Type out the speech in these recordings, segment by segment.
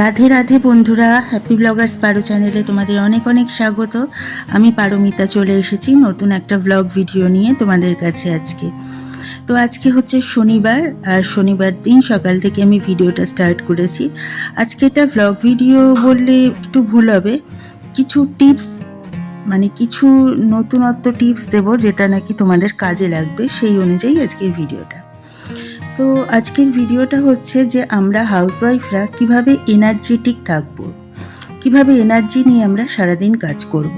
রাধে রাধে বন্ধুরা happy Bloggers পারো চ্যানেলে তোমাদের অনেক অনেক স্বাগত। আমি পারমিতা চলে এসেছি নতুন একটা ব্লগ ভিডিও নিয়ে তোমাদের কাছে আজকে। তো আজকে হচ্ছে শনিবার, আর শনিবার দিন সকাল থেকে আমি ভিডিওটা স্টার্ট করেছি। আজকে এটা ব্লগ ভিডিও বললে একটু ভুল হবে। কিছু টিপস মানে কিছু নতুনত্ব টিপস দেব যেটা নাকি তোমাদের কাজে লাগবে, সেই অনুযায়ী আজকের ভিডিওটা তো আজকের ভিডিওটা হচ্ছে যে আমরা হাউসওয়াইফরা কীভাবে এনার্জেটিক থাকব, কীভাবে এনার্জি নিয়ে আমরা সারাদিন কাজ করব।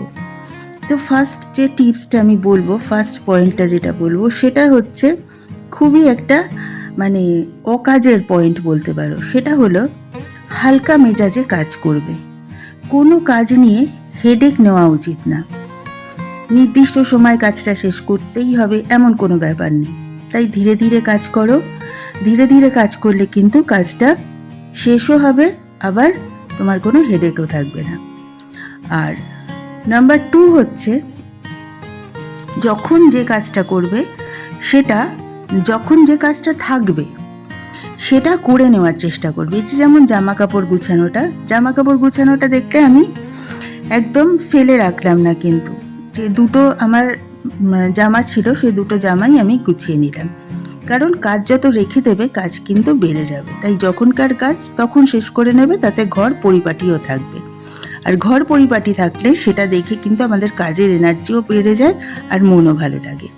তো ফার্স্ট যে টিপসটা আমি বলব ফার্স্ট পয়েন্টটা যেটা বলব, সেটা হচ্ছে খুবই একটা মানে অকাজের পয়েন্ট বলতে পারো। সেটা হলো হালকা মেজাজে কাজ করবে। কোনো কাজ নিয়ে হেডেক নেওয়া উচিত না। নির্দিষ্ট সময় কাজটা শেষ করতেই হবে, এমন কোনো ব্যাপার নেই। তাই ধীরে ধীরে কাজ করো। ধীরে ধীরে কাজ করলে কিন্তু কাজটা শেষও হবে, আবার তোমার কোনো হেডেকও থাকবে না। আর নাম্বার টু হচ্ছে, যখন যে কাজটা করবে, সেটা যখন যে কাজটা থাকবে, সেটা করে নেওয়ার চেষ্টা করবে। যেমন জামা কাপড় গুছানোটা জামা কাপড় গুছানোটা দেখতে আমি একদম ফেলে রাখলাম না কিন্তু। যে দুটো আমার জামা ছিল সেই দুটো জামাই আমি গুছিয়ে নিলাম। কারণ কাজ যত রেখে দেবে, কাজ কিন্তু বেড়ে যাবে। তাই যখনকার কাজ তখন শেষ করে নেবে, তাতে ঘর পরিপাটিও থাকবে। আর ঘর পরিপাটি থাকলে সেটা দেখে কিন্তু আমাদের কাজের এনার্জিও বেড়ে যায় আর মনও ভালো লাগে।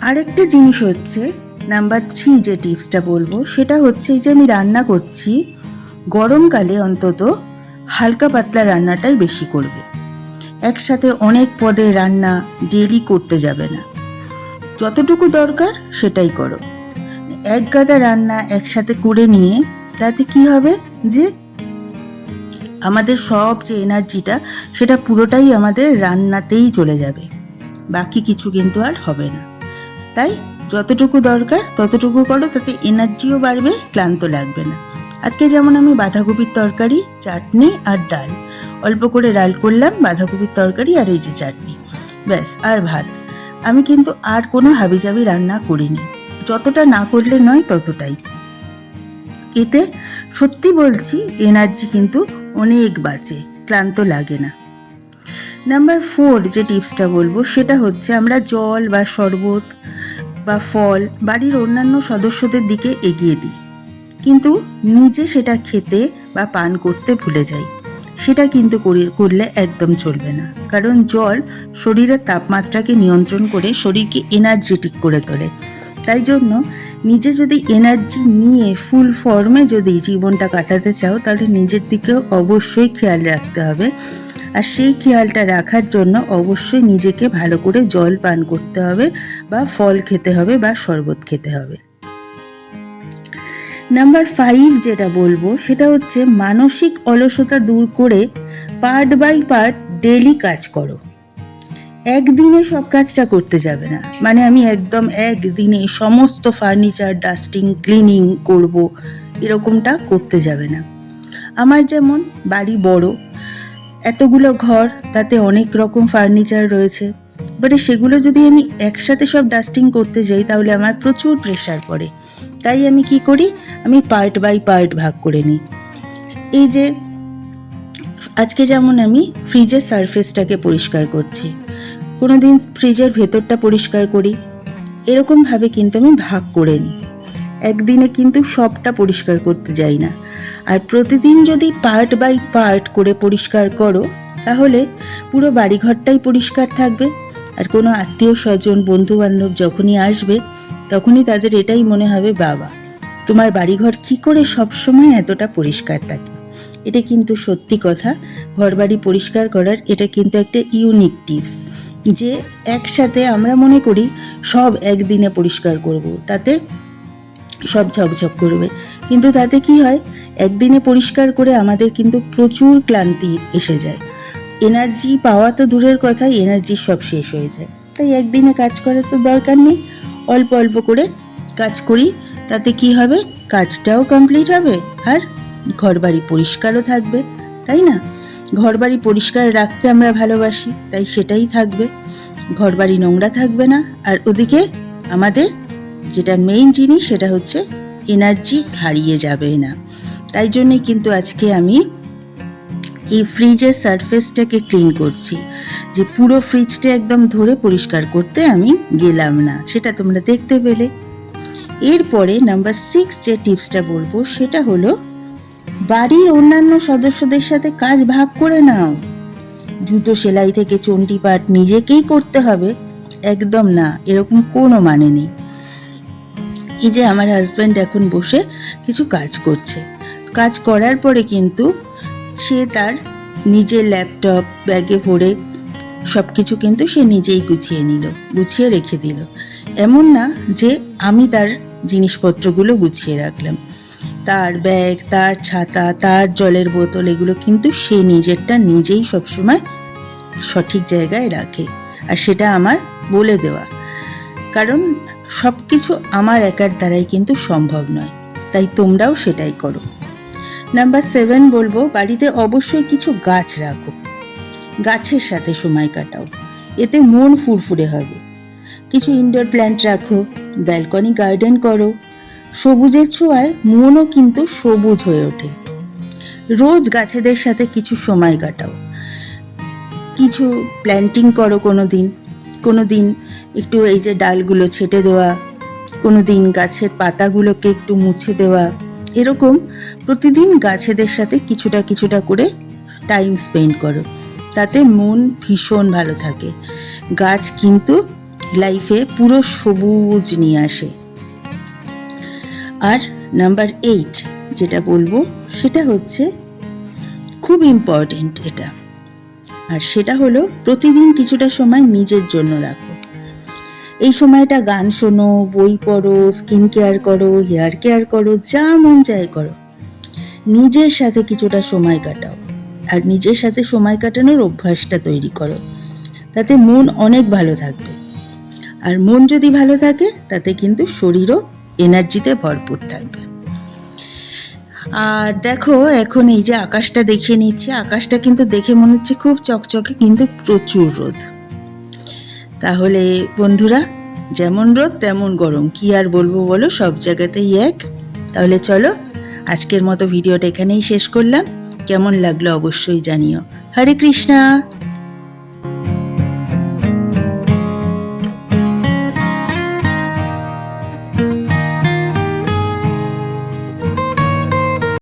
আরেকটা জিনিস হচ্ছে, নাম্বার থ্রি যে টিপসটা বলব, সেটা হচ্ছে যে আমি রান্না করছি, গরমকালে অন্তত হালকা পাতলা রান্নাটাই বেশি করবে। একসাথে অনেক পদের রান্না ডেলি করতে যাবে না। যতটুকু দরকার সেটাই করো। এক গাদা রান্না একসাথে করে নিয়ে তাতে কি হবে যে আমাদের সব যে এনার্জিটা সেটা পুরোটাই আমাদের রান্নাতেই চলে যাবে। বাকি কিছু কিন্তু আর হবে না। তাই যতটুকু দরকার ততটুকু করো, তাতে এনার্জিও বাড়বে, ক্লান্ত লাগবে না। আজকে যেমন আমি বাঁধাকপির তরকারি, চাটনি আর ডাল। অল্প করে ডাল করলাম, বাঁধাকপির তরকারি আর এই যে চাটনি। ব্যাস, আর ভাত। আমি কিন্তু আর কোনো হাবিজাবি রান্না করিনি। যতটা না করলে নয় ততটাই। এতে সত্যি বলছি, এনার্জি কিন্তু অনেক বাঁচে, ক্লান্ত লাগে না। নাম্বার ফোর যে টিপসটা বলব, সেটা হচ্ছে আমরা জল বা শরবত বা ফল বাড়ির অন্যান্য সদস্যদের দিকে এগিয়ে দিই। কিন্তু নিজে সেটা খেতে বা পান করতে ভুলে যাই। সেটা কিন্তু করি- করলে একদম চলবে না। কারণ জল শরীরের তাপমাত্রাকে নিয়ন্ত্রণ করে শরীরকে এনার্জেটিক করে তোলে। তাই জন্য নিজে যদি এনার্জি নিয়ে ফুল ফর্মে যদি জীবনটা কাটাতে চাও, তাহলে নিজের দিকেও অবশ্যই খেয়াল রাখতে হবে। আর সেই খেয়ালটা রাখার জন্য অবশ্যই নিজেকে ভালো করে জল পান করতে হবে বা ফল খেতে হবে বা শরবত খেতে হবে। নাম্বার ফাইভ যেটা বলব, সেটা হচ্ছে মানসিক অলসতা দূর করে পার্ট বাই পার্ট ডেলি কাজ করো। একদিনে সব কাজটা করতে যাবে না। মানে আমি একদম একদিনে সমস্ত ফার্নিচার ডাস্টিং ক্লিনিং করব, এরকমটা করতে যাবে না। আমার যেমন বাড়ি বড়, এতগুলো ঘর, তাতে অনেক রকম ফার্নিচার রয়েছে। বাট সেগুলো যদি আমি একসাথে সব ডাস্টিং করতে যাই, তাহলে আমার প্রচুর প্রেশার পড়ে। তাই আমি কি করি? আমি পার্ট বাই পার্ট ভাগ করে নিই। এই যে, আজকে যেমন আমি ফ্রিজের সারফেসটাকে পরিষ্কার করছি কোনো দিন ফ্রিজের ভেতরটা পরিষ্কার করি এরকমভাবে কিন্তু আমি ভাগ করে নিই। একদিনে কিন্তু সবটা পরিষ্কার করতে যাই না। আর প্রতিদিন যদি পার্ট বাই পার্ট করে পরিষ্কার করো, তাহলে পুরো বাড়িঘরটাই পরিষ্কার থাকবে। আর কোনো আত্মীয় স্বজন বন্ধু বান্ধব যখনই আসবে তখনই তাদের এটাই মনে হবে, বাবা, তোমার বাড়িঘর কি করে সবসময় এতটা পরিষ্কার থাকে? এটা কিন্তু সত্যি কথা, ঘরবাড়ি পরিষ্কার করার এটা কিন্তু একটা ইউনিক টিপস যে একসাথে আমরা মনে করি সব একদিনে পরিষ্কার করব, তাতে সব ঝকঝক করবে, কিন্তু তাতে কি হয়, একদিনে পরিষ্কার করে আমাদের কিন্তু প্রচুর ক্লান্তি এসে যায় এনার্জি পাওয়া তো দূরের কথাই এনার্জি সব শেষ হয়ে যায়, তাই একদিনে কাজ করার তো দরকার নেই অল্প অল্প করে কাজ করি, তাতে কি হবে? কাজটাও কমপ্লিট হবে আর ঘরবাড়ি পরিষ্কারও থাকবে, তাই না? ঘরবাড়ি পরিষ্কার রাখতে আমরা ভালোবাসি, তাই সেটাই থাকবে। ঘরবাড়ি নোংরা থাকবে না। আর ওদিকে আমাদের যেটা মেইন জিনিস সেটা হচ্ছে এনার্জি হারিয়ে যাবে না। তাই জন্যে কিন্তু আজকে আমি এই ফ্রিজের সারফেসটাকে ক্লিন করছি। যে পুরো ফ্রিজটা একদম ধরে পরিষ্কার করতে আমি গেলাম না, সেটা তোমরা দেখতে পেলে। এরপরে নাম্বার সিক্স যে টিপসটা বলব, সেটা হলো, বাড়ির অন্যান্য সদস্যদের সাথে কাজ ভাগ করে নাও। জুতো সেলাই থেকে চণ্ডীপাঠ নিজেকেই করতে হবে। একদম না, এরকম কোনো মানে নেই। এই যে আমার হাজব্যান্ড এখন বসে কিছু কাজ করছে। কাজ করার পরে কিন্তু সে তার নিজের ল্যাপটপ ব্যাগে ভরে সব কিছু কিন্তু সে নিজেই গুছিয়ে নিল, গুছিয়ে রেখে দিল। এমন না যে আমি তার জিনিসপত্রগুলো গুছিয়ে রাখলাম। তার ব্যাগ তার ছাতা, তার জলের বোতল এগুলো কিন্তু সে নিজেরটা নিজেই সবসময় সঠিক জায়গায় রাখে। আর সেটা আমার বলে দেওয়া। কারণ সব কিছু আমার একার দ্বারাই কিন্তু সম্ভব নয়। তাই তোমরাও সেটাই করো। নাম্বার সেভেন বলব, বাড়িতে অবশ্যই কিছু গাছ রাখো। গাছের সাথে সময় কাটাও। এতে মন ফুরফুরে হবে। কিছু ইনডোর প্ল্যান্ট রাখো ব্যালকনি গার্ডেন করো। সবুজের ছোঁয়ায় মনও কিন্তু সবুজ হয়ে ওঠে। রোজ গাছেদের সাথে কিছু সময় কাটাও। কিছু প্ল্যান্টিং করো কোনো দিন কোনো দিন একটু এই যে ডালগুলো ছেটে দেওয়া কোনো দিন গাছের পাতাগুলোকে একটু মুছে দেওয়া। এরকম প্রতিদিন গাছেদের সাথে কিছুটা কিছুটা করে টাইম স্পেন্ড করো। তাতে মন ভীষণ ভালো থাকে। গাছ কিন্তু লাইফে পুরো সবুজ নিয়ে আসে। আর নাম্বার এইট যেটা বলব, সেটা হচ্ছে খুব ইম্পর্টেন্ট এটা। আর সেটা হলো প্রতিদিন কিছুটা সময় নিজের জন্য রাখো। এই সময়টা গান শোনো, বই পড়ো স্কিন কেয়ার করো হেয়ার কেয়ার করো, যা মন চায় করো। নিজের সাথে কিছুটা সময় কাটাও আর নিজের সাথে সময় কাটানোর অভ্যাসটা তৈরি করো। তাতে মন অনেক ভালো থাকবে। আর মন যদি ভালো থাকে, তাতে কিন্তু শরীরও এনার্জিতে ভরপুর থাকবে। আর দেখো, এখন এই যে আকাশটা দেখে নিচ্ছে, আকাশটা কিন্তু দেখে মনে হচ্ছে খুব চকচকে, কিন্তু প্রচুর রোদ। তাহলে বন্ধুরা, যেমন রোদ তেমন গরম। কি আর বলব বলো, সব জায়গাতেই এক। তাহলে চলো, আজকের মতো ভিডিওটা এখানেই শেষ করলাম। কেমন লাগল অবশ্যই জানিও। হরে কৃষ্ণা!